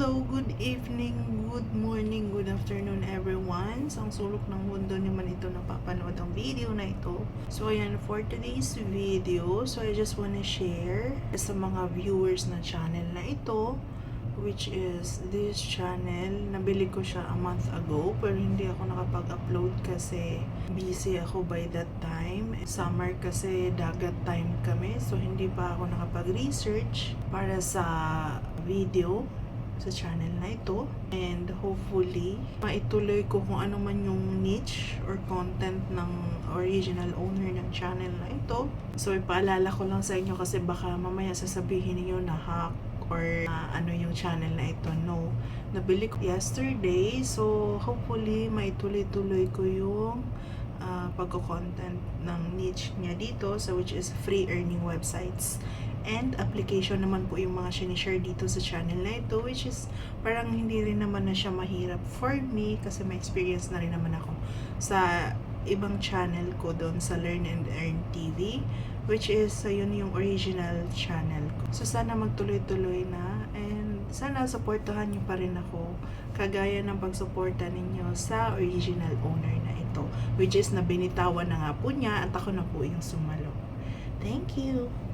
Hello, good evening, good morning, good afternoon everyone. Sa sulok ng mundo naman ito napapanood ang video na ito. So ayan, for today's video, so I just wanna share sa mga viewers na channel na ito which is this channel. Nabili ko siya a month ago pero hindi ako nakapag-upload kasi busy ako by that time. Summer kasi dagat time kami so hindi pa ako nakapag-research para sa video sa channel na ito. And hopefully maituloy ko kung ano man yung niche or content ng original owner ng channel na ito. So ipaalala ko lang sa inyo kasi baka mamaya sasabihin niyo na hack or uh, ano yung channel na ito. No. Nabili ko yesterday. So hopefully maituloy-tuloy ko yung pagko-content ng niche niya dito so which is free earning websites and application naman po yung mga sinishare dito sa channel na ito which is parang hindi rin naman na siya mahirap for me kasi may experience na rin naman ako sa ibang channel ko doon sa Learn and Earn TV which is uh, yun yung original channel ko. So sana magtuloy-tuloy na and sana supportahan niyo pa rin ako kagaya ng pagsuporta ninyo sa original owner na ito which is na binitawan na nga po niya at ako na po yung sumalo. Thank you!